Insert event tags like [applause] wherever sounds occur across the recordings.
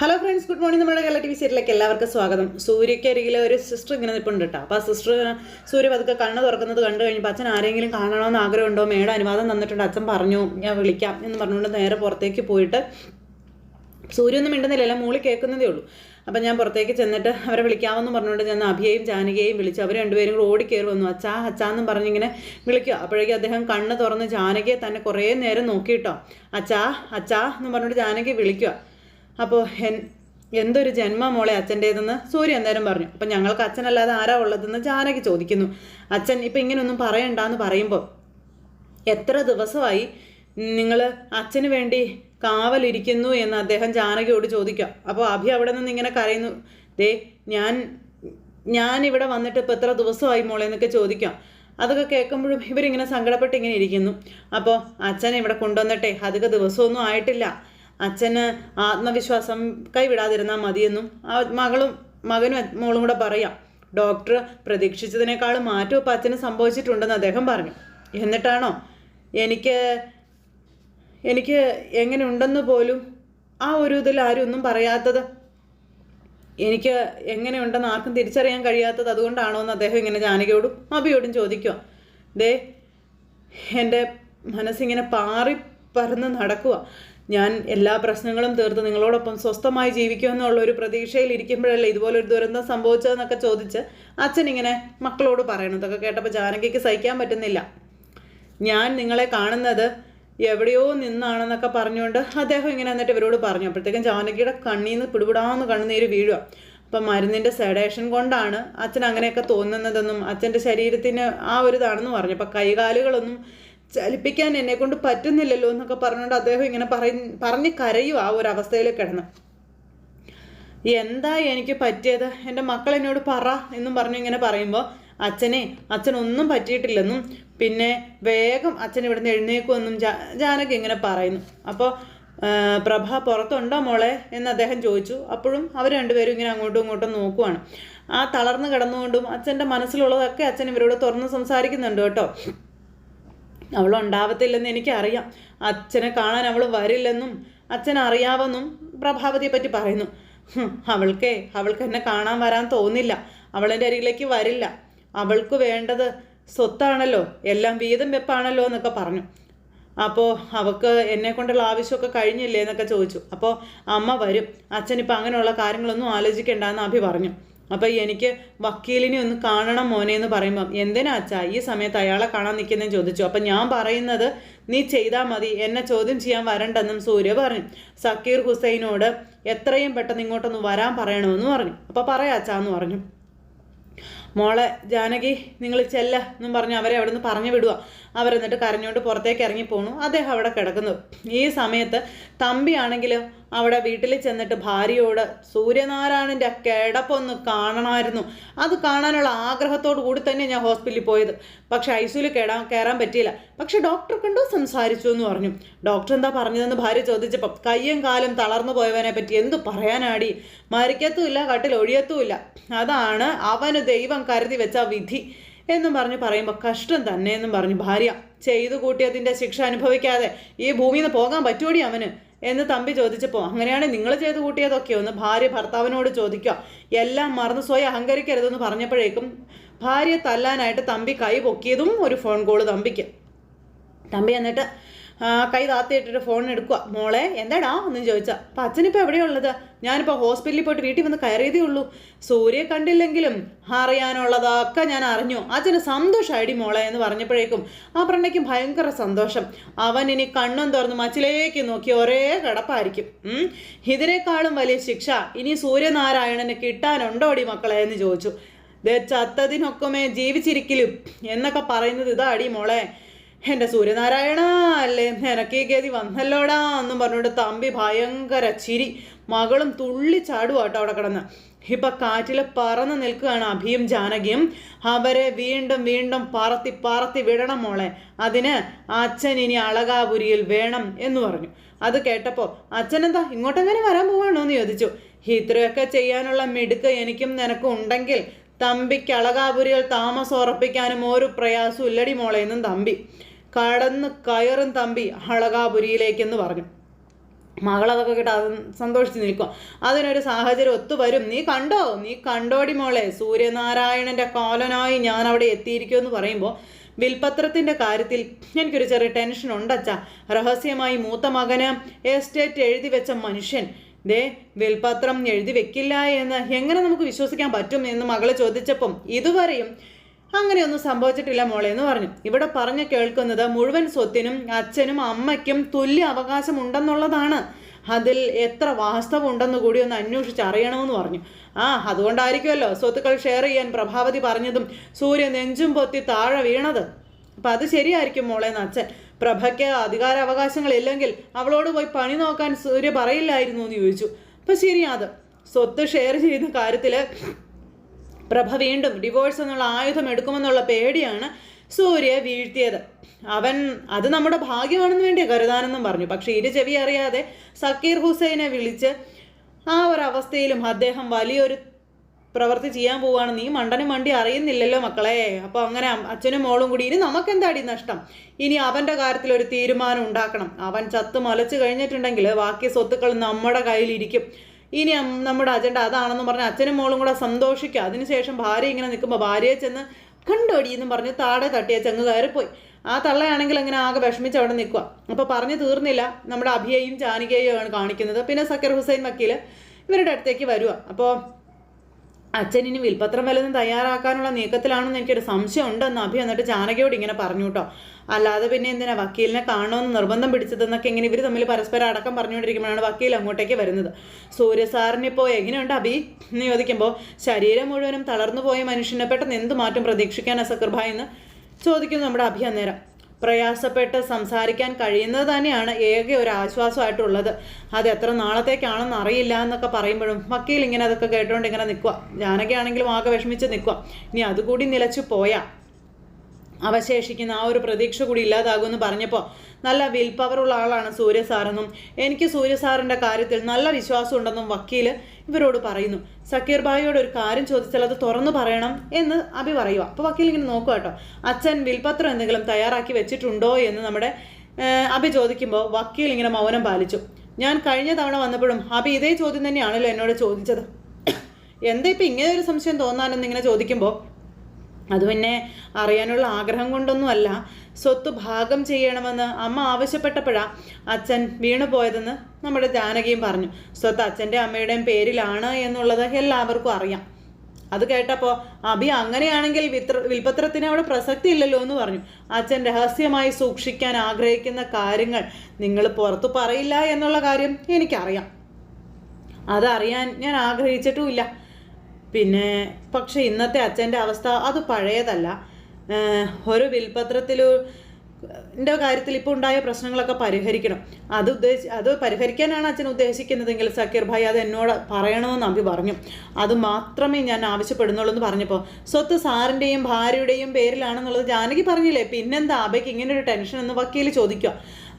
Hello friends good morning നമ്മുടെ Kerala T V സീരിയലിലേക്ക് എല്ലാവർക്കും സ്വാഗതം. സൂര്യക്കരികിലെ ഒരു സിസ്റ്റർ ഇങ്ങനെ നിൽപ്പുണ്ട് കേട്ടോ അപ്പോൾ ആ സിസ്റ്റർ സൂര്യ പതുക്കെ കണ്ണ് തുറക്കുന്നത് കണ്ടു കഴിഞ്ഞപ്പോൾ അച്ഛൻ ആരെങ്കിലും കാണണമെന്ന് ആഗ്രഹമുണ്ടോ? മേഡം അനുവാദം തന്നിട്ടുണ്ട്. അച്ഛൻ പറഞ്ഞു ഞാൻ വിളിക്കാം എന്ന് പറഞ്ഞുകൊണ്ട് നേരെ പുറത്തേക്ക് പോയിട്ട് സൂര്യ ഒന്നും മിണ്ടുന്നില്ല മൂളി കേൾക്കുന്നതേ ഉള്ളൂ. അപ്പം ഞാൻ പുറത്തേക്ക് ചെന്നിട്ട് അവരെ വിളിക്കാമെന്ന് പറഞ്ഞുകൊണ്ട് ഞാൻ അഭിയെയും ജാനകിയെയും വിളിച്ചു അവർ രണ്ടുപേരും കൂടെ ഓടിക്കയറി വന്നു. അച്ഛാ അച്ഛാന്നും പറഞ്ഞിങ്ങനെ വിളിക്കുക അപ്പോഴേക്കും അദ്ദേഹം കണ്ണ് തുറന്ന് ജാനകിയെ തന്നെ കുറേ നേരം നോക്കിയിട്ടോ അച്ഛാ അച്ഛാ എന്ന് പറഞ്ഞുകൊണ്ട് ജാനകി വിളിക്കുക. അപ്പോൾ എൻ എന്തൊരു ജന്മ മോളെ അച്ഛന്റേതെന്ന് സൂര്യ എന്തായാലും പറഞ്ഞു. അപ്പം ഞങ്ങൾക്ക് അച്ഛനല്ലാതെ ആരാ ഉള്ളതെന്ന് ജാനകി ചോദിക്കുന്നു. അച്ഛൻ ഇപ്പം ഇങ്ങനെയൊന്നും പറയണ്ടെന്ന് പറയുമ്പോൾ എത്ര ദിവസമായി നിങ്ങൾ അച്ഛന് വേണ്ടി കാവലിരിക്കുന്നു എന്ന് അദ്ദേഹം ജാനകിയോട് ചോദിക്കാം അപ്പോൾ അഭി അവിടെ നിന്ന് ഇങ്ങനെ കരയുന്നു. ദേ ഞാൻ ഞാൻ ഇവിടെ വന്നിട്ട് ഇപ്പോൾ എത്ര ദിവസമായി മോളെ എന്നൊക്കെ ചോദിക്കാം. അതൊക്കെ കേൾക്കുമ്പോഴും ഇവരിങ്ങനെ സങ്കടപ്പെട്ട് ഇങ്ങനെ ഇരിക്കുന്നു. അപ്പോൾ അച്ഛനെ ഇവിടെ കൊണ്ടുവന്നിട്ടെ അധിക ദിവസമൊന്നും ആയിട്ടില്ല. അച്ഛന് ആത്മവിശ്വാസം കൈവിടാതിരുന്നാൽ മതിയെന്നും ആ മകളും മകനും മോളും കൂടെ പറയാം. ഡോക്ടർ പ്രതീക്ഷിച്ചതിനേക്കാളും മാറ്റം ഇപ്പം അച്ഛന് സംഭവിച്ചിട്ടുണ്ടെന്ന് അദ്ദേഹം പറഞ്ഞു. എന്നിട്ടാണോ? എനിക്ക് എനിക്ക് എങ്ങനെ ഉണ്ടെന്ന് പോലും ആ ഒരു ഇതിൽ ആരും ഒന്നും പറയാത്തത്. എനിക്ക് എങ്ങനെ ഉണ്ടെന്ന് ആർക്കും തിരിച്ചറിയാൻ കഴിയാത്തത് അതുകൊണ്ടാണോ എന്ന് അദ്ദേഹം ഇങ്ങനെ ജാനകിയോടും അബിയോടും ചോദിക്കുക. ദേ എന്റെ മനസ്സിങ്ങനെ പാറി പറന്ന് നടക്കുക. ഞാൻ എല്ലാ പ്രശ്നങ്ങളും തീർത്ത് നിങ്ങളോടൊപ്പം സ്വസ്ഥമായി ജീവിക്കുമെന്നുള്ള ഒരു പ്രതീക്ഷയിൽ ഇരിക്കുമ്പോഴല്ലേ ഇതുപോലൊരു ദുരന്തം സംഭവിച്ചതെന്നൊക്കെ ചോദിച്ച് അച്ഛൻ ഇങ്ങനെ മക്കളോട് പറയണതൊക്കെ കേട്ടപ്പോൾ ജാനകിക്ക് സഹിക്കാൻ പറ്റുന്നില്ല. ഞാൻ നിങ്ങളെ കാണുന്നത് എവിടെയോ നിന്നാണെന്നൊക്കെ പറഞ്ഞുകൊണ്ട് അദ്ദേഹം ഇങ്ങനെ എന്നിട്ട് ഇവരോട് പറഞ്ഞു. അപ്പോഴത്തേക്കും ജാനകിയുടെ കണ്ണിൽ നിന്ന് പിടിപിടാന്ന് കണ്ണുനീര് വീഴുക അപ്പം മരുന്നിന്റെ സെഡേഷൻ കൊണ്ടാണ് അച്ഛൻ അങ്ങനെയൊക്കെ തോന്നുന്നതെന്നും അച്ഛന്റെ ശരീരത്തിന് ആ ഒരു ഇതാണെന്ന് പറഞ്ഞു. അപ്പം കൈകാലുകളൊന്നും ചലിപ്പിക്കാൻ എന്നെ കൊണ്ട് പറ്റുന്നില്ലല്ലോ എന്നൊക്കെ പറഞ്ഞുകൊണ്ട് അദ്ദേഹം ഇങ്ങനെ പറയ പറഞ്ഞ് കരയും ആ ഒരു അവസ്ഥയിൽ കിടന്ന്. എന്താ എനിക്ക് പറ്റിയത്? എന്റെ മക്കൾ എന്നോട് പറ എന്നും പറഞ്ഞു ഇങ്ങനെ പറയുമ്പോൾ അച്ഛനെ അച്ഛനൊന്നും പറ്റിയിട്ടില്ലെന്നും പിന്നെ വേഗം അച്ഛൻ ഇവിടുന്ന് എഴുന്നേക്കുമെന്നും ജാനകി ഇങ്ങനെ പറയുന്നു. അപ്പോൾ പ്രഭ പുറത്തുണ്ടോ മോളെ? എന്ന് അദ്ദേഹം ചോദിച്ചു. അപ്പോഴും അവർ രണ്ടുപേരും ഇങ്ങനെ അങ്ങോട്ടും ഇങ്ങോട്ടും നോക്കുവാണ്. ആ തളർന്ന് കിടന്നുകൊണ്ടും അച്ഛന്റെ മനസ്സിലുള്ളതൊക്കെ അച്ഛൻ ഇവരോട് തുറന്ന് സംസാരിക്കുന്നുണ്ട് കേട്ടോ. അവളുണ്ടാവത്തില്ലെന്ന് എനിക്കറിയാം. അച്ഛനെ കാണാൻ അവൾ വരില്ലെന്നും അച്ഛൻ അറിയാവെന്നും പ്രഭാവതിയെ പറ്റി പറയുന്നു. അവൾക്കേ അവൾക്ക് എന്നെ കാണാൻ വരാൻ തോന്നില്ല. അവളെന്റെ അരികിലേക്ക് വരില്ല. അവൾക്ക് വേണ്ടത് സ്വത്താണല്ലോ എല്ലാം വീതം വെപ്പാണല്ലോ എന്നൊക്കെ പറഞ്ഞു. അപ്പോൾ അവൾക്ക് എന്നെ കൊണ്ടുള്ള ആവശ്യമൊക്കെ കഴിഞ്ഞില്ലേ എന്നൊക്കെ ചോദിച്ചു. അപ്പോൾ അമ്മ വരും. അച്ഛനിപ്പോൾ അങ്ങനെയുള്ള കാര്യങ്ങളൊന്നും ആലോചിക്കേണ്ടെന്ന് അഭി പറഞ്ഞു. അപ്പോൾ എനിക്ക് വക്കീലിനെ ഒന്ന് കാണണം മോനെ എന്ന് പറയുമ്പം എന്തിനാ അച്ഛാ ഈ സമയത്ത് അയാളെ കാണാൻ നിൽക്കുന്നതെന്ന് ചോദിച്ചു. അപ്പം ഞാൻ പറയുന്നത് നീ ചെയ്താൽ മതി എന്നെ ചോദ്യം ചെയ്യാൻ വരണ്ടെന്നും സൂര്യ പറഞ്ഞു. സക്കീർ ഹുസൈനോട് എത്രയും പെട്ടെന്ന് ഇങ്ങോട്ടൊന്ന് വരാൻ പറയണമെന്ന് പറഞ്ഞു. അപ്പോൾ പറയാ അച്ഛാ എന്ന് പറഞ്ഞു. മോളെ ജാനകി നിങ്ങൾ ചെല്ല എന്നും പറഞ്ഞ് അവരെ അവിടെ നിന്ന് പറഞ്ഞു വിടുക അവരെന്നിട്ട് കരഞ്ഞുകൊണ്ട് പുറത്തേക്ക് ഇറങ്ങി പോണു. അദ്ദേഹം അവിടെ കിടക്കുന്നു. ഈ സമയത്ത് തമ്പിയാണെങ്കിൽ അവിടെ വീട്ടിൽ ചെന്നിട്ട് ഭാര്യയോട് സൂര്യനാരായണന്റെ കിടപ്പൊന്ന് കാണണമായിരുന്നു. അത് കാണാനുള്ള ആഗ്രഹത്തോടു കൂടി തന്നെ ഞാൻ ഹോസ്പിറ്റലിൽ പോയത്. പക്ഷെ സിയിൽ കയറാൻ കയറാൻ പറ്റിയില്ല. പക്ഷേ ഡോക്ടർ കണ്ടോ സംസാരിച്ചു എന്ന് പറഞ്ഞു. ഡോക്ടർ എന്താ പറഞ്ഞതെന്ന് ഭാര്യ ചോദിച്ചപ്പം കയ്യും കാലും തളർന്നു പോയവനെ പറ്റി എന്തു പറയാനാടി? മരിക്കത്തുമില്ല കട്ടിൽ ഒഴിയത്തുമില്ല. അതാണ് അവന് ദൈവം കരുതി വെച്ച വിധി എന്നും പറഞ്ഞ് പറയുമ്പോൾ കഷ്ടം തന്നെ എന്നും പറഞ്ഞു. ഭാര്യ ചെയ്തു കൂട്ടിയതിന്റെ ശിക്ഷ അനുഭവിക്കാതെ ഈ ഭൂമിയിൽ നിന്ന് പോകാൻ പറ്റുമോടി അവന്? എന്ന് തമ്പി ചോദിച്ചപ്പോൾ അങ്ങനെയാണ് നിങ്ങൾ ചെയ്ത് കൂട്ടിയതൊക്കെ ഒന്ന് ഭാര്യ ഭർത്താവിനോട് ചോദിക്കുക എല്ലാം മറന്ന് സ്വയം അഹങ്കരിക്കരുതെന്ന് പറഞ്ഞപ്പോഴേക്കും ഭാര്യ തല്ലാനായിട്ട് തമ്പി കൈ പൊക്കിയതും ഒരു ഫോൺ കോൾ തമ്പിക്ക്. തമ്പി എന്നിട്ട് കൈ താത്തിയിട്ടിട്ട് ഫോൺ എടുക്കുക മോളെ എന്താടാ? എന്ന് ചോദിച്ചാൽ അപ്പം അച്ഛനിപ്പോൾ എവിടെയുള്ളത് ഞാനിപ്പോൾ ഹോസ്പിറ്റലിൽ പോയിട്ട് വീട്ടിൽ വന്ന് കയറിയതേ ഉള്ളൂ. സൂര്യ കണ്ടില്ലെങ്കിലും അറിയാനുള്ളതൊക്കെ ഞാൻ അറിഞ്ഞു. അച്ഛന് സന്തോഷമായിടി മോളെ എന്ന് പറഞ്ഞപ്പോഴേക്കും ആ പ്രണയ്ക്ക് ഭയങ്കര സന്തോഷം. അവൻ ഇനി കണ്ണും തുറന്ന് മച്ചിലേക്ക് നോക്കി ഒരേ കിടപ്പായിരിക്കും. ഇതിനേക്കാളും വലിയ ശിക്ഷ ഇനി സൂര്യനാരായണന് കിട്ടാനുണ്ടോടി മക്കളെ എന്ന് ചോദിച്ചു. ദേ ചത്തതിനൊക്കമേ ജീവിച്ചിരിക്കലും എന്നൊക്കെ പറയുന്നത് ഇതാടി മോളെ. എന്റെ സൂര്യനാരായണ അല്ലേ? നിനക്ക് ഈ ഗതി വന്നല്ലോടാ എന്നും പറഞ്ഞുകൊണ്ട് തമ്പി ഭയങ്കര ചിരി. മകളും തുള്ളി ചാടുവാട്ടോ അവിടെ കിടന്ന്. ഇപ്പൊ കാറ്റിൽ പറന്ന് നിൽക്കുകയാണ് അഭിയും ജാനകിയും. അവരെ വീണ്ടും വീണ്ടും പറത്തി പറത്തി വിടണം മോളെ. അതിന് അച്ഛൻ ഇനി അളകാപുരിയിൽ വേണം എന്ന് പറഞ്ഞു. അത് കേട്ടപ്പോൾ അച്ഛനെന്താ ഇങ്ങോട്ടെങ്ങനെ വരാൻ പോവാണോ എന്ന് ചോദിച്ചു. ഇത്രയൊക്കെ ചെയ്യാനുള്ള മിടുക്ക് എനിക്കും നിനക്കും ഉണ്ടെങ്കിൽ തമ്പിക്ക് അളകാപുരിയിൽ താമസം ഉറപ്പിക്കാനും ഒരു പ്രയാസവും ഇല്ലടി മോളെ എന്നും തമ്പി. കടന്ന് കയറും തമ്പി അളകാപുരിയിലേക്കെന്ന് പറഞ്ഞു. മകളതൊക്കെ കേട്ട് അത് സന്തോഷിച്ച് നിൽക്കും. അതിനൊരു സാഹചര്യം ഒത്തു വരും നീ കണ്ടോ? നീ കണ്ടോടി മോളെ? സൂര്യനാരായണന്റെ കോലനായി ഞാൻ അവിടെ എത്തിയിരിക്കുമെന്ന് പറയുമ്പോൾ വിൽപത്രത്തിന്റെ കാര്യത്തിൽ എനിക്കൊരു ചെറിയ ടെൻഷൻ ഉണ്ടച്ചാ. രഹസ്യമായി മൂത്ത മകന് എസ്റ്റേറ്റ് എഴുതി വെച്ച മനുഷ്യൻ. ദേ വിൽപത്രം എഴുതി വെക്കില്ല എന്ന് എങ്ങനെ നമുക്ക് വിശ്വസിക്കാൻ പറ്റും? എന്ന് മകൾ ചോദിച്ചപ്പം ഇതുവരെയും അങ്ങനെയൊന്നും സംഭവിച്ചിട്ടില്ല മോളെ എന്ന് പറഞ്ഞു. ഇവിടെ പറഞ്ഞു കേൾക്കുന്നത് മുഴുവൻ സ്വത്തിനും അച്ഛനും അമ്മയ്ക്കും തുല്യ അവകാശമുണ്ടെന്നുള്ളതാണ്. അതിൽ എത്ര വാസ്തവം ഉണ്ടെന്ന് കൂടി ഒന്ന് അന്വേഷിച്ച് അറിയണമെന്ന് പറഞ്ഞു. ആ അതുകൊണ്ടായിരിക്കുമല്ലോ സ്വത്തുക്കൾ ഷെയർ ചെയ്യാൻ പ്രഭാവതി പറഞ്ഞതും സൂര്യ നെഞ്ചും പൊത്തി താഴെ വീണത്. അപ്പം അത് ശരിയായിരിക്കും മോളെ എന്ന് അച്ഛൻ. പ്രഭയ്ക്ക് അധികാരാവകാശങ്ങളില്ലെങ്കിൽ അവളോട് പോയി പണി നോക്കാൻ സൂര്യ പറയില്ലായിരുന്നു എന്ന് ചോദിച്ചു. അപ്പം ശരിയാത് സ്വത്ത് ഷെയർ ചെയ്യുന്ന കാര്യത്തിൽ പ്രഭ വീണ്ടും ഡിവോഴ്സ് എന്നുള്ള ആയുധം എടുക്കുമെന്നുള്ള പേടിയാണ് സൂര്യ വീഴ്ത്തിയത്. അവൻ അത് നമ്മുടെ ഭാഗ്യമാണെന്ന് വേണ്ടി കരുതാനെന്നും പറഞ്ഞു. പക്ഷേ ഇരു ചെവി അറിയാതെ സക്കീർ ഹുസൈനെ വിളിച്ച് ആ ഒരു അവസ്ഥയിലും അദ്ദേഹം വലിയൊരു പ്രവൃത്തി ചെയ്യാൻ പോവുകയാണ്. നീ മണ്ടനും മണ്ടി അറിയുന്നില്ലല്ലോ മക്കളെ. അപ്പോൾ അങ്ങനെ അച്ഛനും മോളും കൂടി ഇനി നമുക്കെന്താടി നഷ്ടം? ഇനി അവന്റെ കാര്യത്തിൽ ഒരു തീരുമാനം ഉണ്ടാക്കണം. അവൻ ചത്ത് മലച്ചു കഴിഞ്ഞിട്ടുണ്ടെങ്കിൽ ബാക്കി സ്വത്തുക്കൾ നമ്മുടെ കയ്യിലിരിക്കും. ഇനി നമ്മുടെ അജണ്ട അതാണെന്ന് പറഞ്ഞ് അച്ഛനും മോളും കൂടെ സന്തോഷിക്കുക അതിനുശേഷം ഭാര്യ ഇങ്ങനെ നിൽക്കുമ്പോൾ ഭാര്യയെ ചെന്ന് കണ്ടോടി എന്നും പറഞ്ഞ് താടെ തട്ടിയ ചങ്ങ് കയറിപ്പോയി ആ തള്ളയാണെങ്കിൽ അങ്ങനെ ആകെ വിഷമിച്ച് അവിടെ നിൽക്കുക അപ്പോൾ പറഞ്ഞു തീർന്നില്ല. നമ്മുടെ അഭിയയും ജാനികയും ആണ് കാണിക്കുന്നത്. പിന്നെ സക്കർ ഹുസൈൻ വക്കീൽ ഇവരുടെ അടുത്തേക്ക് വരിക അപ്പോൾ അച്ഛൻ ഇനി വിൽപത്രം വല്ലതും തയ്യാറാക്കാനുള്ള നീക്കത്തിലാണെന്ന് എനിക്കൊരു സംശയം ഉണ്ടെന്ന് അഭി എന്നിട്ട് ജാനകിയോട് ഇങ്ങനെ പറഞ്ഞു കേട്ടോ. അല്ലാതെ പിന്നെ എന്തിനാ വക്കീലിനെ കാണണമെന്ന് നിർബന്ധം പിടിച്ചതെന്നൊക്കെ ഇങ്ങനെ ഇവർ തമ്മിൽ പരസ്പരം അടക്കം പറഞ്ഞുകൊണ്ടിരിക്കുമ്പോഴാണ് വക്കീൽ അങ്ങോട്ടേക്ക് വരുന്നത്. സൂര്യ സാറിനിപ്പോൾ എങ്ങനെയുണ്ട് അഭി? എന്ന് ചോദിക്കുമ്പോൾ ശരീരം മുഴുവനും തളർന്നു പോയ മനുഷ്യനെ പെട്ടെന്ന് എന്ത് മാറ്റം പ്രതീക്ഷിക്കാൻ അസക്കർഭായി എന്ന് ചോദിക്കുന്നു നമ്മുടെ അഭി അന്നേരം. പ്രയാസപ്പെട്ട് സംസാരിക്കാൻ കഴിയുന്നത് തന്നെയാണ് ഏക ഒരു ആശ്വാസമായിട്ടുള്ളത്. അത് എത്ര നാളത്തേക്കാണെന്ന് അറിയില്ല എന്നൊക്കെ പറയുമ്പോഴും വക്കീൽ ഇങ്ങനെ അതൊക്കെ കേട്ടുകൊണ്ട് ഇങ്ങനെ നിൽക്കുക ഞാനൊക്കെ ആണെങ്കിലും ആകെ വിഷമിച്ച് നിൽക്കുക ഇനി അതുകൂടി നിലച്ചു പോയാൽ അവശേഷിക്കുന്ന ആ ഒരു പ്രതീക്ഷ കൂടി ഇല്ലാതാകുമെന്ന് പറഞ്ഞപ്പോൾ നല്ല വിൽ പവറുള്ള ആളാണ് സൂര്യ സാറെന്നും എനിക്ക് സൂര്യ സാറിന്റെ കാര്യത്തിൽ നല്ല വിശ്വാസം ഉണ്ടെന്നും വക്കീൽ ഇവരോട് പറയുന്നു. സക്കീർ ഭായിയോട് ഒരു കാര്യം ചോദിച്ചാൽ അത് തുറന്നു പറയണം എന്ന് അഭി പറയുക അപ്പോൾ വക്കീൽ ഇങ്ങനെ നോക്കുക കേട്ടോ. അച്ഛൻ വിൽപത്രം എന്തെങ്കിലും തയ്യാറാക്കി വെച്ചിട്ടുണ്ടോ എന്ന് നമ്മുടെ അഭി ചോദിക്കുമ്പോൾ വക്കീൽ ഇങ്ങനെ മൗനം പാലിച്ചു. ഞാൻ കഴിഞ്ഞ തവണ വന്നപ്പോഴും അഭി ഇതേ ചോദ്യം തന്നെയാണല്ലോ എന്നോട് ചോദിച്ചത്. [coughs] എന്താ ഇപ്പം ഇങ്ങനെ ഒരു സംശയം തോന്നാനെന്ന് ഇങ്ങനെ ചോദിക്കുമ്പോൾ അത് പിന്നെ അറിയാനുള്ള ആഗ്രഹം കൊണ്ടൊന്നുമല്ല. സ്വത്ത് ഭാഗം ചെയ്യണമെന്ന് അമ്മ ആവശ്യപ്പെട്ടപ്പോഴാണ് അച്ഛൻ വീണു പോയതെന്ന് നമ്മുടെ ജാനകിയും പറഞ്ഞു. സ്വത്ത് അച്ഛന്റെ അമ്മയുടെയും പേരിലാണ് എന്നുള്ളത് എല്ലാവർക്കും അറിയാം. അത് കേട്ടപ്പോൾ അഭി അങ്ങനെയാണെങ്കിൽ വിത്ര വിൽപത്രത്തിന് അവിടെ പ്രസക്തി ഇല്ലല്ലോ എന്ന് പറഞ്ഞു. അച്ഛൻ രഹസ്യമായി സൂക്ഷിക്കാൻ ആഗ്രഹിക്കുന്ന കാര്യങ്ങൾ നിങ്ങൾ പുറത്തു പറയില്ല എന്നുള്ള കാര്യം എനിക്കറിയാം. അതറിയാൻ ഞാൻ ആഗ്രഹിച്ചിട്ടുമില്ല. പിന്നെ പക്ഷെ ഇന്നത്തെ അച്ഛന്റെ അവസ്ഥ അത് പഴയതല്ല. ഒരു വിൽപത്രത്തിൽ ന്റെ കാര്യത്തിൽ ഇപ്പോൾ ഉണ്ടായ പ്രശ്നങ്ങളൊക്കെ പരിഹരിക്കണം. അത് ഉദ്ദേശി അത് പരിഹരിക്കാനാണ് അച്ഛൻ ഉദ്ദേശിക്കുന്നതെങ്കിൽ സക്കീർ ഭായി അത് എന്നോട് പറയണമെന്ന് അഭി പറഞ്ഞു. അത് മാത്രമേ ഞാൻ ആവശ്യപ്പെടുന്നുള്ളൂ എന്ന് പറഞ്ഞപ്പോൾ സ്വത്ത് സാറിന്റെയും ഭാര്യയുടെയും പേരിലാണെന്നുള്ളത് ജാനകി പറഞ്ഞില്ലേ? പിന്നെന്താ അബയ്ക്ക് ഇങ്ങനെ ഒരു ടെൻഷൻ എന്ന് വക്കീൽ ചോദിക്കുക.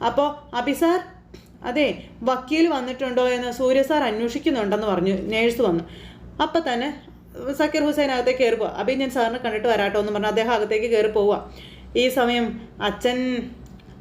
അപ്പോൾ അഭി സാർ അതെ വക്കീൽ വന്നിട്ടുണ്ടോ എന്ന് സൂര്യ സാർ അന്വേഷിക്കുന്നുണ്ടെന്ന് പറഞ്ഞു നേഴ്സ് വന്നു. അപ്പം തന്നെ സക്കീർ ഹുസൈൻ അകത്തേക്ക് കയറി പോവുക അപ്പം ഞാൻ സാറിനെ കണ്ടിട്ട് വരാട്ടോ എന്ന് പറഞ്ഞാൽ അദ്ദേഹം അകത്തേക്ക് കയറി പോവുക ഈ സമയം അച്ഛൻ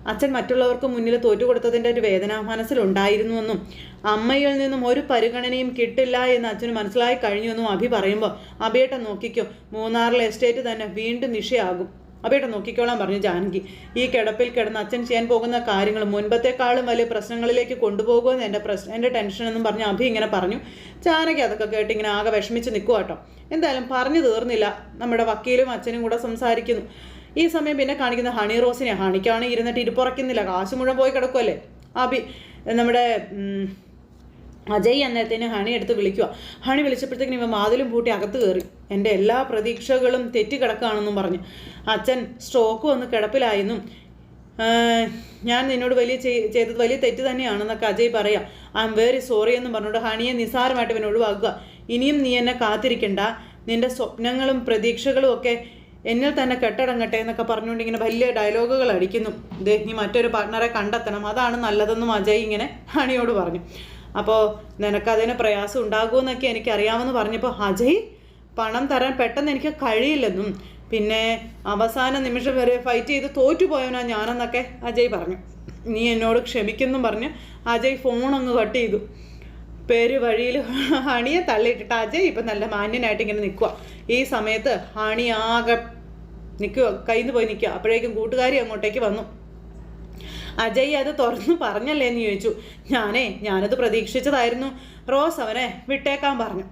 അച്ഛൻ മറ്റുള്ളവർക്ക് മുന്നിൽ തോറ്റു കൊടുത്തതിന്റെ ഒരു വേദന മനസ്സിലുണ്ടായിരുന്നുവെന്നും അമ്മയിൽ നിന്നും ഒരു പരിഗണനയും കിട്ടില്ല എന്ന് അച്ഛന് മനസ്സിലായി കഴിഞ്ഞുവെന്നും അഭി പറയുമ്പോൾ അഭിയേട്ട നോക്കിക്കോ മൂന്നാറിലെ എസ്റ്റേറ്റ് തന്നെ വീണ്ടും നിഷയാകും. അബേട്ട നോക്കിക്കോളാൻ പറഞ്ഞു ജാനകി. ഈ കിടപ്പിൽ കിടന്ന് അച്ഛൻ ചെയ്യാൻ പോകുന്ന കാര്യങ്ങൾ മുൻപത്തെക്കാളും വലിയ പ്രശ്നങ്ങളിലേക്ക് കൊണ്ടുപോകുമെന്ന് എന്റെ പ്രശ്നം എന്റെ ടെൻഷൻ എന്നും പറഞ്ഞ് അഭി ഇങ്ങനെ പറഞ്ഞു. ജാനകി അതൊക്കെ കേട്ട് ഇങ്ങനെ ആകെ വിഷമിച്ച് നിൽക്കുക കേട്ടോ എന്തായാലും പറഞ്ഞു തീർന്നില്ല. നമ്മുടെ വക്കീലും അച്ഛനും കൂടെ സംസാരിക്കുന്നു. ഈ സമയം പിന്നെ കാണിക്കുന്ന ഹണി റോസിനെ ഹണിക്കാണ് ഇരുന്നിട്ട് ഇരിപ്പുറയ്ക്കുന്നില്ല കാശ് മുഴുവൻ പോയി കിടക്കുമല്ലേ അഭി നമ്മുടെ അജയ് അന്നേരത്തേന് ഹണി എടുത്ത് വിളിക്കുക ഹണി വിളിച്ചപ്പോഴത്തേക്കിനും ഇവ മാതിലും പൂട്ടി അകത്ത് കയറി. എന്റെ എല്ലാ പ്രതീക്ഷകളും തെറ്റിക്കിടക്കുകയാണെന്നും പറഞ്ഞു. അച്ഛൻ സ്ട്രോക്ക് വന്ന് കിടപ്പിലായെന്നും ഞാൻ നിന്നോട് വലിയ ചെയ്തത് വലിയ തെറ്റ് തന്നെയാണെന്നൊക്കെ അജയ് പറയാം. ഐ എം വെരി സോറി എന്ന് പറഞ്ഞുകൊണ്ട് ഹണിയെ നിസ്സാരമായിട്ട് ഇവൻ ഒഴിവാക്കുക. ഇനിയും നീ എന്നെ കാത്തിരിക്കണ്ട. നിന്റെ സ്വപ്നങ്ങളും പ്രതീക്ഷകളും ഒക്കെ എന്നിൽ തന്നെ കെട്ടടങ്ങട്ടെ എന്നൊക്കെ പറഞ്ഞുകൊണ്ട് ഇങ്ങനെ വലിയ ഡയലോഗുകൾ അടിക്കുന്നു. ദേ നീ മറ്റൊരു പാർട്ട്ണറെ കണ്ടെത്തണം. അതാണ് നല്ലതെന്നും അജയ് ഇങ്ങനെ ഹണിയോട് പറഞ്ഞു. അപ്പോൾ നിനക്കതിന് പ്രയാസം ഉണ്ടാകുമെന്നൊക്കെ എനിക്കറിയാമെന്ന് പറഞ്ഞപ്പോൾ അജയ് പണം തരാൻ പെട്ടെന്ന് എനിക്ക് കഴിയില്ലെന്നും പിന്നെ അവസാന നിമിഷം വരെ ഫൈറ്റ് ചെയ്ത് തോറ്റുപോയവനാ ഞാനെന്നൊക്കെ അജയ് പറഞ്ഞു. നീ എന്നോട് ക്ഷമിക്കുന്നും പറഞ്ഞ് അജയ് ഫോൺ അങ്ങ് കട്ട് ചെയ്തു. പേര് വഴിയിൽ ഹണിയെ തള്ളിയിട്ടിട്ട് അജയ് ഇപ്പം നല്ല മാന്യനായിട്ട് ഇങ്ങനെ നിൽക്കുക ഈ സമയത്ത് ഹണി ആകെ നിൽക്കുക കയ്യിൽ നിന്ന് പോയി നിൽക്കുക അപ്പോഴേക്കും കൂട്ടുകാരി അങ്ങോട്ടേക്ക് വന്നു. അജയ് അത് തുറന്നു പറഞ്ഞല്ലേ എന്ന് ചോദിച്ചു. ഞാനേ ഞാനത് പ്രതീക്ഷിച്ചതായിരുന്നു. റോസ് അവനെ വിട്ടേക്കാൻ പറഞ്ഞു.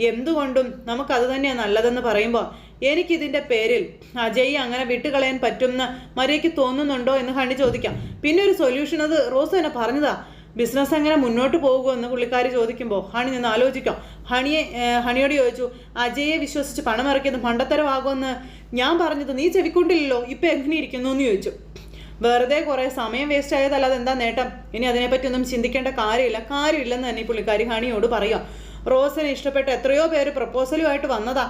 എന്തുകൊണ്ടും നമുക്കത് തന്നെയാണ് നല്ലതെന്ന് പറയുമ്പോൾ എനിക്കിതിന്റെ പേരിൽ അജയ് അങ്ങനെ വിട്ടുകളയാൻ പറ്റുമെന്ന് മരിയയ്ക്ക് തോന്നുന്നുണ്ടോ എന്ന് ഹണി ചോദിക്കാം. പിന്നെ ഒരു സൊല്യൂഷൻ അത് റോസ് തന്നെ പറഞ്ഞതാ. ബിസിനസ് എങ്ങനെ മുന്നോട്ട് പോകുമെന്ന് പുള്ളിക്കാരി ചോദിക്കുമ്പോൾ ഹണി നിന്ന് ആലോചിക്കാം. ഹണിയെ ഹണിയോട് ചോദിച്ചു അജയെ വിശ്വസിച്ച് പണം ഇറക്കിയത് മണ്ടത്തരമാകുമെന്ന് ഞാൻ പറഞ്ഞത് നീ ചെവിക്കൊണ്ടില്ലല്ലോ ഇപ്പം എങ്ങനെ ഇരിക്കുന്നു എന്ന് ചോദിച്ചു. വെറുതെ കുറേ സമയം വേസ്റ്റ് ആയതല്ലാതെ എന്താ നേട്ടം? ഇനി അതിനെപ്പറ്റി ഒന്നും ചിന്തിക്കേണ്ട കാര്യമില്ല. കാര്യമില്ലെന്ന് തന്നെ ഈ പുള്ളിക്കാരി ഹണിയോട് പറയാം. റോസിനെ ഇഷ്ടപ്പെട്ട എത്രയോ പേര് പ്രപ്പോസലുമായിട്ട് വന്നതാ.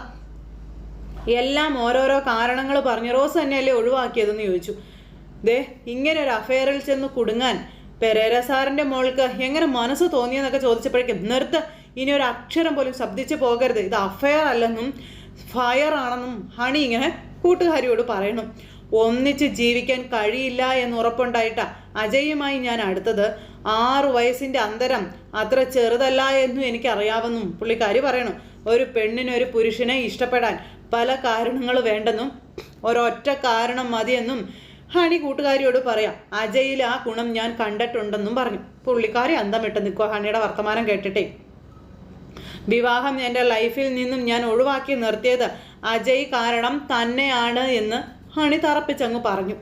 എല്ലാം ഓരോരോ കാരണങ്ങൾ പറഞ്ഞ് റോസ് തന്നെയല്ലേ ഒഴിവാക്കിയതെന്ന് ചോദിച്ചു. ദേ ഇങ്ങനെ ഒരു അഫെയറിൽ ചെന്ന് കുടുങ്ങാൻ പെരേര സാറിന്റെ മോൾക്ക് എങ്ങനെ മനസ്സ് തോന്നിയെന്നൊക്കെ ചോദിച്ചപ്പോഴേക്കും നിർത്ത് ഇനി ഒരു അക്ഷരം പോലും ശബ്ദിച്ച് പോകരുത്. ഇത് അഫെയർ അല്ലെന്നും ഫയർ ആണെന്നും ഹണി ഇങ്ങനെ കൂട്ടുകാരിയോട് പറയണം. ഒന്നിച്ച് ജീവിക്കാൻ കഴിയില്ല എന്ന് ഉറപ്പുണ്ടായിട്ടാ അജയുമായി ഞാൻ അടുത്തത് ആറു വയസ്സിന്റെ അന്തരം അത്ര ചെറുതല്ല എന്നും എനിക്കറിയാമെന്നും പുള്ളിക്കാരി പറയണം ഒരു പെണ്ണിന് ഒരു പുരുഷനെ ഇഷ്ടപ്പെടാൻ പല കാരണങ്ങൾ വേണ്ടെന്നും ഒരൊറ്റ കാരണം മതിയെന്നും ഹണി കൂട്ടുകാരിയോട് പറയാം. അജയിൽ ആ ഗുണം ഞാൻ കണ്ടിട്ടുണ്ടെന്നും പറഞ്ഞു. പുള്ളിക്കാരി അന്തം ഇട്ട് നിൽക്കുക ഹണിയുടെ വർത്തമാനം കേട്ടിട്ടേ. വിവാഹം എന്റെ ലൈഫിൽ നിന്നും ഞാൻ ഒഴിവാക്കി നിർത്തിയത് അജയ് കാരണം തന്നെയാണ് എന്ന് ഹണി തറപ്പിച്ചങ്ങ് പറഞ്ഞു.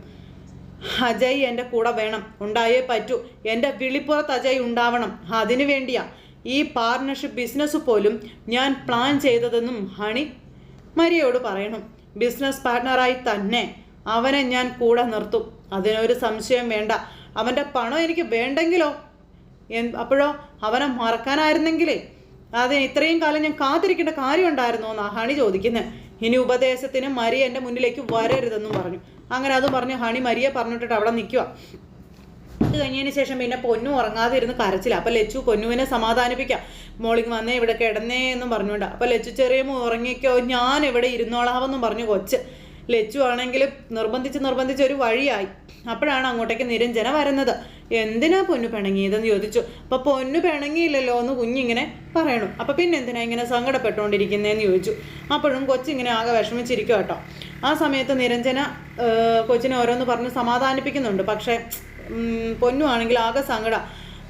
അജയ് എന്റെ കൂടെ വേണം. ഉണ്ടായേ പറ്റൂ. എന്റെ വിളിപ്പുറത്ത് അജയ് ഉണ്ടാവണം. അതിനു വേണ്ടിയാ. ഈ പാർട്ണർഷിപ്പ് ബിസിനസ് പോലും ഞാൻ പ്ലാൻ ചെയ്തതെന്നും ഹണി മരിയോട് പറയണം. ബിസിനസ് പാർട്ട്ണറായി തന്നെ അവനെ ഞാൻ കൂടെ നിർത്തും. അതിനൊരു സംശയം വേണ്ട. അവന്റെ പണം എനിക്ക് വേണ്ടെങ്കിലോ? അപ്പോഴോ? അവനെ മറക്കാനായിരുന്നെങ്കിലേ. അതിന് ഇത്രയും കാലം ഞാൻ കാത്തിരിക്കേണ്ട കാര്യമുണ്ടായിരുന്നോ എന്നാണ് ഹണി ചോദിക്കുന്നത് ഇനി ഉപദേശത്തിന് മരി എന്റെ മുന്നിലേക്ക് വരരുതെന്നും പറഞ്ഞു. അങ്ങനെ അതും പറഞ്ഞു ഹണി മരിയെ പറഞ്ഞിട്ടിട്ട് അവിടെ നിൽക്കുക ഇത് കഴിഞ്ഞതിന് ശേഷം പിന്നെ പൊന്നു ഉറങ്ങാതെ ഇരുന്ന് കരച്ചില്ല അപ്പം ലച്ചു പൊന്നുവിനെ സമാധാനിപ്പിക്കാം. മോളിങ് വന്നേ ഇവിടെ കിടന്നേ എന്നും പറഞ്ഞുകൊണ്ട്. അപ്പം ലച്ചു ചെറിയ ഉറങ്ങിക്കോ ഞാൻ ഇവിടെ ഇരുന്നോളാവെന്നും പറഞ്ഞു കൊച്ച്. ലച്ചു ആണെങ്കിൽ നിർബന്ധിച്ച് നിർബന്ധിച്ച് ഒരു വഴിയായി. അപ്പോഴാണ് അങ്ങോട്ടേക്ക് നിരഞ്ജന വരുന്നത്. എന്തിനാ പൊന്നു പിണങ്ങിയതെന്ന് ചോദിച്ചു. അപ്പൊ പൊന്നു പിണങ്ങിയില്ലല്ലോ എന്ന് കുഞ്ഞിങ്ങനെ പറയണു. അപ്പൊ പിന്നെ എന്തിനാ ഇങ്ങനെ സങ്കടപ്പെട്ടുകൊണ്ടിരിക്കുന്നതെന്ന് ചോദിച്ചു. അപ്പോഴും കൊച്ചിങ്ങനെ ആകെ വിഷമിച്ചിരിക്കും കേട്ടോ ആ സമയത്ത് നിരഞ്ജന കൊച്ചിനെ ഓരോന്ന് പറഞ്ഞ് സമാധാനിപ്പിക്കുന്നുണ്ട്. പക്ഷേ പൊന്നു ആണെങ്കിൽ ആകെ സങ്കടം.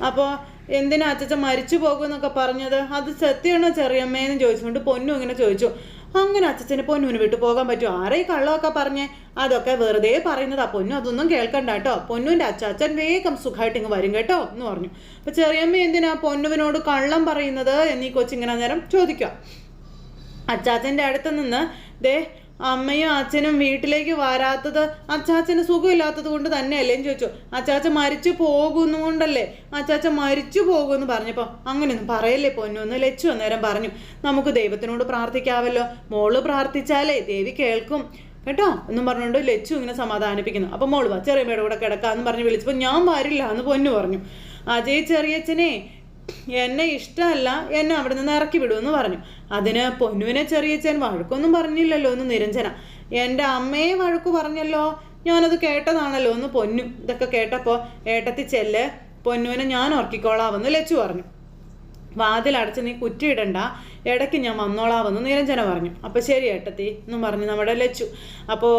അപ്പോൾ എന്തിനാ അച്ചച്ച മരിച്ചു പോകുമെന്നൊക്കെ പറഞ്ഞത്? അത് സത്യമാണോ ചെറിയമ്മേന്ന് ചോദിച്ചുകൊണ്ട് പൊന്നു ഇങ്ങനെ ചോദിച്ചു. അങ്ങനെ അച്ചച്ചന് പൊന്നുവിന് വിട്ടു പോകാൻ പറ്റുമോ? ആരെ കള്ളമൊക്കെ പറഞ്ഞേ? അതൊക്കെ വെറുതെ പറയുന്നതാ. പൊന്നു അതൊന്നും കേൾക്കണ്ട കേട്ടോ. പൊന്നുവിന്റെ അച്ചാച്ചൻ വേഗം സുഖമായിട്ട് ഇങ്ങ് വരും കേട്ടോ എന്ന് പറഞ്ഞു. അപ്പൊ ചെറിയമ്മ എന്തിനാ പൊന്നുവിനോട് കള്ളം പറയുന്നത്? എന്നീ കൊച്ചിങ്ങനെ നേരം ചോദിക്കുക. അച്ചാച്ചന്റെ അടുത്ത് നിന്ന് ദേ അമ്മയും അച്ഛനും വീട്ടിലേക്ക് വരാത്തത് അച്ചാച്ചന് സുഖമില്ലാത്തത് കൊണ്ട് തന്നെയല്ലേ എന്ന് ചോദിച്ചു. അച്ചാച്ച മരിച്ചു പോകുന്നു കൊണ്ടല്ലേ? അച്ചാച്ച മരിച്ചു പോകുമെന്ന് പറഞ്ഞപ്പോൾ അങ്ങനെയൊന്നും പറയല്ലേ പൊന്നു എന്ന് ലച്ചു അന്നേരം പറഞ്ഞു. നമുക്ക് ദൈവത്തിനോട് പ്രാർത്ഥിക്കാവല്ലോ. മോൾ പ്രാർത്ഥിച്ചാലേ ദേവി കേൾക്കും. കേട്ടോ? എന്നും പറഞ്ഞുകൊണ്ട് ലച്ചു ഇങ്ങനെ സമാധാനിപ്പിക്കുന്നു. അപ്പം മോൾ ചെറിയ ചെറിയമ്മയുടെ കൂടെ കിടക്കാന്ന് പറഞ്ഞ് വിളിച്ചപ്പോൾ ഞാൻ വരില്ല എന്ന് പൊന്നു പറഞ്ഞു. അജയ് ചെറിയച്ഛനെ എന്നെ ഇഷ്ടമല്ല എന്നെ അവിടെ നിന്ന് ഇറക്കി വിടുമെന്ന് പറഞ്ഞു. അതിന് പൊന്നുവിനെ ചെറിയച്ഛൻ വഴക്കൊന്നും പറഞ്ഞില്ലല്ലോ എന്ന് നിരഞ്ജന. എന്റെ അമ്മയെ വഴക്ക് പറഞ്ഞല്ലോ? ഞാനത് കേട്ടതാണല്ലോ എന്ന് പൊന്നു. ഇതൊക്കെ കേട്ടപ്പോൾ ഏട്ടത്തി ചെല്ല് പൊന്നുവിനെ ഞാൻ ഉറക്കിക്കോളാമെന്ന് ലച്ചു പറഞ്ഞു. വാതിലടച്ച് നീ കുറ്റിയിടണ്ട. ഇടയ്ക്ക് ഞാൻ വന്നോളാമെന്ന് നിരഞ്ജന പറഞ്ഞു. അപ്പോൾ ശരി ഏട്ടത്തി എന്നും പറഞ്ഞ് നമ്മുടെ ലച്ചു. അപ്പോൾ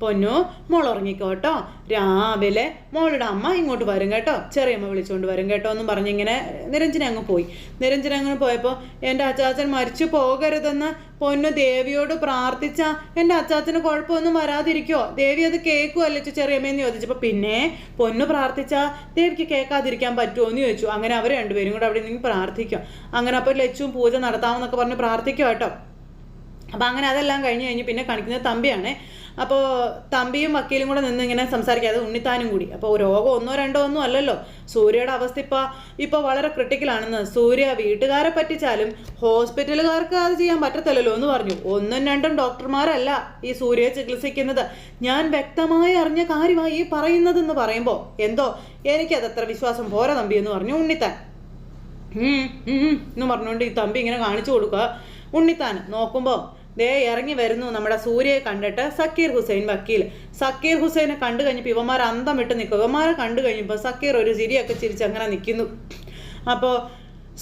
പൊന്നു മോൾ ഉറങ്ങിക്കോട്ടോ രാവിലെ മോളുടെ അമ്മ ഇങ്ങോട്ട് വരും കേട്ടോ. ചെറിയമ്മ വിളിച്ചുകൊണ്ട് വരും കേട്ടോ എന്നും പറഞ്ഞ് ഇങ്ങനെ നിരഞ്ജന അങ്ങ് പോയി. നിരഞ്ജന അങ്ങ് പോയപ്പോൾ എന്റെ അച്ചാച്ചൻ മരിച്ചു പോകരുതെന്ന് പൊന്നു ദേവിയോട് പ്രാർത്ഥിച്ച എന്റെ അച്ചാച്ചന് കുഴപ്പമൊന്നും വരാതിരിക്കോ ദേവി അത് കേൾക്കുമല്ലോ ചെറിയമ്മയെന്ന് ചോദിച്ചപ്പോൾ പിന്നെ പൊന്നു പ്രാർത്ഥിച്ച ദേവിക്ക് കേൾക്കാതിരിക്കാൻ പറ്റുമോ എന്ന് ചോദിച്ചു. അങ്ങനെ അവർ രണ്ടുപേരും കൂടെ അവിടെ നിന്ന് പ്രാർത്ഥിക്കും. അങ്ങനെ അപ്പോൾ ലച്ചും പൂജ നടത്താമെന്നൊക്കെ പറഞ്ഞ് പ്രാർത്ഥിക്കും കേട്ടോ. അപ്പോൾ അങ്ങനെ അതെല്ലാം കഴിഞ്ഞ് കഴിഞ്ഞ് പിന്നെ കാണിക്കുന്നത് തമ്പിയാണ്. അപ്പോൾ തമ്പിയും വക്കീലും കൂടെ നിന്ന് ഇങ്ങനെ സംസാരിക്കുക അത് ഉണ്ണിത്താനും കൂടി. അപ്പോൾ രോഗം ഒന്നോ രണ്ടോ ഒന്നും അല്ലല്ലോ. സൂര്യയുടെ അവസ്ഥ ഇപ്പോൾ ഇപ്പോൾ വളരെ ക്രിട്ടിക്കലാണെന്ന് സൂര്യ വീട്ടുകാരെ പറ്റിച്ചാലും ഹോസ്പിറ്റലുകാർക്ക് അത് ചെയ്യാൻ പറ്റത്തില്ലല്ലോ എന്ന് പറഞ്ഞു. ഒന്നും രണ്ടും ഡോക്ടർമാരല്ല ഈ സൂര്യയെ ചികിത്സിക്കുന്നത്. ഞാൻ വ്യക്തമായി അറിഞ്ഞ കാര്യമായി ഈ പറയുന്നതെന്ന് പറയുമ്പോൾ എന്തോ? എനിക്കതത്ര വിശ്വാസം പോരാ തമ്പി എന്ന് പറഞ്ഞു ഉണ്ണിത്താൻ. എന്ന് പറഞ്ഞുകൊണ്ട് ഈ തമ്പി ഇങ്ങനെ കാണിച്ചു കൊടുക്കുക. ഉണ്ണിത്താൻ നോക്കുമ്പോൾ ദേ ഇറങ്ങി വരുന്നു നമ്മുടെ സൂര്യയെ കണ്ടിട്ട് സക്കീർ ഹുസൈൻ വക്കീൽ. സക്കീർ ഹുസൈനെ കണ്ടു കഴിഞ്ഞപ്പോൾ ഇവന്മാർ അന്തം വിട്ട് നിൽക്കും ഇവന്മാരെ കണ്ടു കഴിഞ്ഞപ്പോൾ സക്കീർ ഒരു ചിരിയൊക്കെ ചിരിച്ച് അങ്ങനെ നിൽക്കുന്നു അപ്പോൾ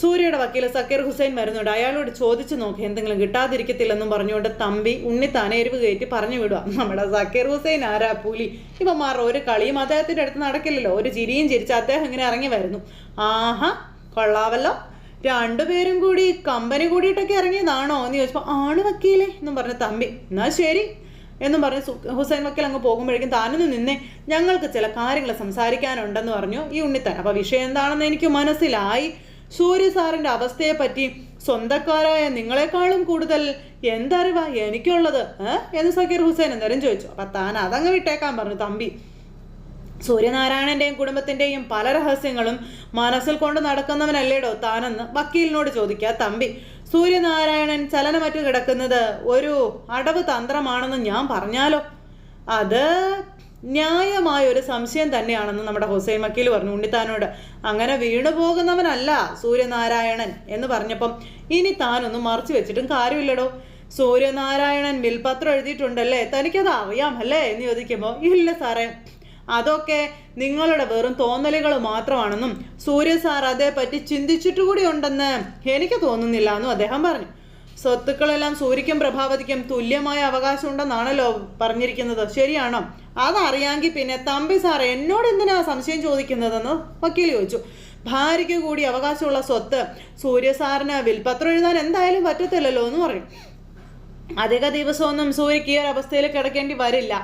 സൂര്യയുടെ വക്കീൽ സക്കീർ ഹുസൈൻ വരുന്നുണ്ട്. അയാളോട് ചോദിച്ചു നോക്കി എന്തെങ്കിലും കിട്ടാതിരിക്കത്തില്ലെന്നും പറഞ്ഞുകൊണ്ട് തമ്പി ഉണ്ണിത്താനെ എരിവ് കയറ്റി പറഞ്ഞു വിടുക. നമ്മുടെ സക്കീർ ഹുസൈൻ ആരാ പുലി? ഇവന്മാരുടെ ഒരു കളിയും അദ്ദേഹത്തിന്റെ അടുത്ത് നടക്കില്ലല്ലോ. ഒരു ചിരിയും ചിരിച്ച് അദ്ദേഹം ഇങ്ങനെ ഇറങ്ങി വരുന്നു. ആഹാ കൊള്ളാവല്ലോ. രണ്ടുപേരും കൂടി കമ്പനി കൂടിയിട്ടൊക്കെ ഇറങ്ങിയതാണോ എന്ന് ചോദിച്ചപ്പോൾ ആണ് വക്കീലേ എന്നും പറഞ്ഞ തമ്പി എന്നാ ശരി എന്നും പറഞ്ഞ് ഹുസൈൻ വക്കീൽ അങ്ങ് പോകുമ്പോഴേക്കും താനൊന്ന് നിന്നേ ഞങ്ങൾക്ക് ചില കാര്യങ്ങൾ സംസാരിക്കാനുണ്ടെന്ന് പറഞ്ഞു. ഈ ഉണ്ണിത്താൻ അപ്പോൾ വിഷയം എന്താണെന്ന് എനിക്ക് മനസ്സിലായി. സൂര്യ സാറിന്റെ അവസ്ഥയെ പറ്റി സ്വന്തക്കാരായ നിങ്ങളെക്കാളും കൂടുതൽ എന്തറിവാ എനിക്കുള്ളത്? എന്ന് സക്കീർ ഹുസൈൻ എന്തായാലും ചോദിച്ചു. അപ്പം താൻ അതങ്ങ് വിട്ടേക്കാൻ പറഞ്ഞു തമ്പി. സൂര്യനാരായണന്റെയും കുടുംബത്തിന്റെയും പല രഹസ്യങ്ങളും മനസ്സിൽ കൊണ്ട് നടക്കുന്നവനല്ലേടോ താനെന്ന് വക്കീലിനോട് ചോദിക്കുക തമ്പി. സൂര്യനാരായണൻ ചലനമറ്റു കിടക്കുന്നത് ഒരു അടവ് തന്ത്രമാണെന്ന് ഞാൻ പറഞ്ഞാലോ? അത് ന്യായമായ ഒരു സംശയം തന്നെയാണെന്ന് നമ്മുടെ ഹുസൈൻ വക്കീൽ പറഞ്ഞു ഉണ്ണിത്താനോട്. അങ്ങനെ വീണു പോകുന്നവനല്ല സൂര്യനാരായണൻ എന്ന് പറഞ്ഞപ്പം ഇനി താനൊന്നും മറച്ചു വെച്ചിട്ടും കാര്യമില്ലടോ. സൂര്യനാരായണൻ വിൽപത്രം എഴുതിയിട്ടുണ്ടല്ലേ? തനിക്കത് അറിയാം അല്ലേ? എന്ന് ചോദിക്കുമ്പോൾ ഇല്ല സാറേ. അതൊക്കെ നിങ്ങളുടെ വെറും തോന്നലുകൾ മാത്രമാണെന്നും സൂര്യ സാർ അതേപ്പറ്റി ചിന്തിച്ചിട്ട് കൂടി ഉണ്ടെന്ന് എനിക്ക് തോന്നുന്നില്ല എന്നും അദ്ദേഹം പറഞ്ഞു. സ്വത്തുക്കളെല്ലാം സൂര്യക്കും പ്രഭാവതിക്കും തുല്യമായ അവകാശം ഉണ്ടെന്നാണല്ലോ പറഞ്ഞിരിക്കുന്നത്. ശരിയാണോ? അതറിയാമെങ്കിൽ പിന്നെ തമ്പി സാർ എന്നോട് എന്തിനാ സംശയം ചോദിക്കുന്നതെന്ന് വക്കീൽ ചോദിച്ചു. ഭാര്യയ്ക്ക് കൂടി അവകാശമുള്ള സ്വത്ത് സൂര്യ സാറിന് വിൽപത്രം എഴുതാൻ എന്തായാലും പറ്റത്തില്ലല്ലോ എന്ന് പറയും. അധിക ദിവസമൊന്നും സൂര്യക്ക് ഈ ഒരു അവസ്ഥയിൽ കിടക്കേണ്ടി വരില്ല.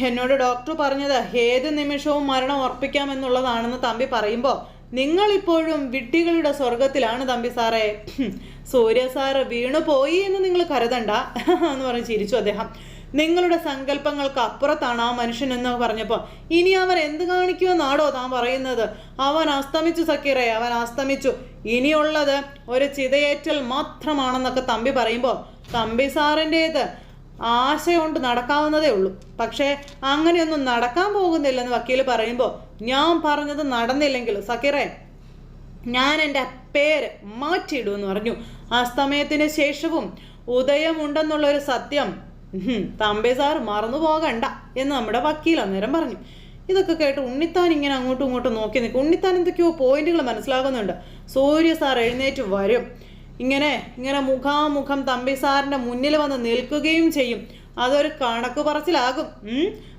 എന്നോട് ഡോക്ടർ പറഞ്ഞത് ഏത് നിമിഷവും മരണം ഉറപ്പിക്കാമെന്നുള്ളതാണെന്ന് തമ്പി പറയുമ്പോൾ നിങ്ങളിപ്പോഴും വിഡ്ഢികളുടെ സ്വർഗത്തിലാണ് തമ്പി സാറേ. സൂര്യ സാറ് വീണു പോയി എന്ന് നിങ്ങൾ കരുതണ്ട എന്ന് പറഞ്ഞ് ചിരിച്ചു അദ്ദേഹം. നിങ്ങളുടെ സങ്കല്പങ്ങൾക്ക് അപ്പുറത്താണ് ആ മനുഷ്യൻ എന്ന് പറഞ്ഞപ്പോൾ ഇനി അവൻ എന്ത് കാണിക്കുമെന്നാടോ താൻ പറയുന്നത്. അവൻ അസ്തമിച്ചു സക്കീറേ അവൻ അസ്തമിച്ചു. ഇനിയുള്ളത് ഒരു ചിതയേറ്റൽ മാത്രമാണെന്നൊക്കെ തമ്പി പറയുമ്പോൾ തമ്പി സാറിന്റേത് ആശ കൊണ്ട് നടക്കാവുന്നതേ ഉള്ളൂ. പക്ഷേ അങ്ങനെയൊന്നും നടക്കാൻ പോകുന്നില്ലെന്ന് വക്കീൽ പറയുമ്പോൾ ഞാൻ പറഞ്ഞത് നടന്നില്ലെങ്കിൽ സക്കീറേ ഞാൻ എന്റെ പേര് മാറ്റിയിടുമെന്ന് പറഞ്ഞു. അസ്തമയത്തിന് ശേഷവും ഉദയമുണ്ടെന്നുള്ളൊരു സത്യം തമ്പി സാർ മറന്നു പോകണ്ട എന്ന് നമ്മുടെ വക്കീൽ അന്നേരം പറഞ്ഞു. ഇതൊക്കെ കേട്ട് ഉണ്ണിത്താൻ ഇങ്ങനെ അങ്ങോട്ടും ഇങ്ങോട്ടും നോക്കി നിൽക്കും. ഉണ്ണിത്താൻ എന്തൊക്കെയോ പോയിന്റുകൾ മനസ്സിലാകുന്നുണ്ട് സൂര്യ സാർ എഴുന്നേറ്റ് വരും. ഇങ്ങനെ ഇങ്ങനെ മുഖാമുഖം തമ്പി സാറിന്റെ മുന്നിൽ വന്ന് നിൽക്കുകയും ചെയ്യും. അതൊരു കണക്ക് പറച്ചിലാകും.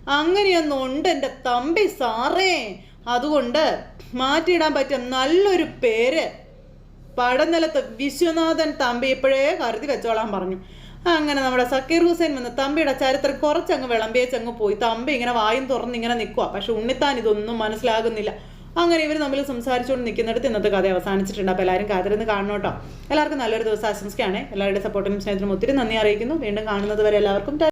അങ്ങനെയൊന്നുണ്ട് എന്റെ തമ്പി സാറേ. അതുകൊണ്ട് മാറ്റിയിടാൻ പറ്റിയ നല്ലൊരു പേര്. പടനിലത്ത് വിശ്വനാഥൻ തമ്പി ഇപ്പോഴേ കരുതി വെച്ചോളാൻ പറഞ്ഞു. അങ്ങനെ നമ്മുടെ സക്കീർ ഹുസൈൻ വന്ന് തമ്പിയുടെ ചരിത്രം കുറച്ചങ്ങ് വിളമ്പിയച്ചങ്ങ് പോയി. തമ്പി ഇങ്ങനെ വായും തുറന്ന് ഇങ്ങനെ നിൽക്കുക പക്ഷെ ഉണ്ണിത്താൻ ഇതൊന്നും മനസ്സിലാകുന്നില്ല. അങ്ങനെ ഇവർ തമ്മിൽ സംസാരിച്ചുകൊണ്ട് നിൽക്കുന്നിടത്ത് ഇന്നത്തെ കഥ അവസാനിച്ചിട്ടുണ്ട്. അപ്പോൾ എല്ലാവരും കാത്തിരുന്ന് കാണണം കേട്ടോ. എല്ലാവർക്കും നല്ലൊരു ദിവസം ആശംസിക്കുകയാണ്. എല്ലാവരുടെ സപ്പോർട്ടിനും സ്നേഹത്തിനും ഒത്തിരി നന്ദി അറിയിക്കുന്നു. വീണ്ടും കാണുന്നത് വരെ എല്ലാവർക്കും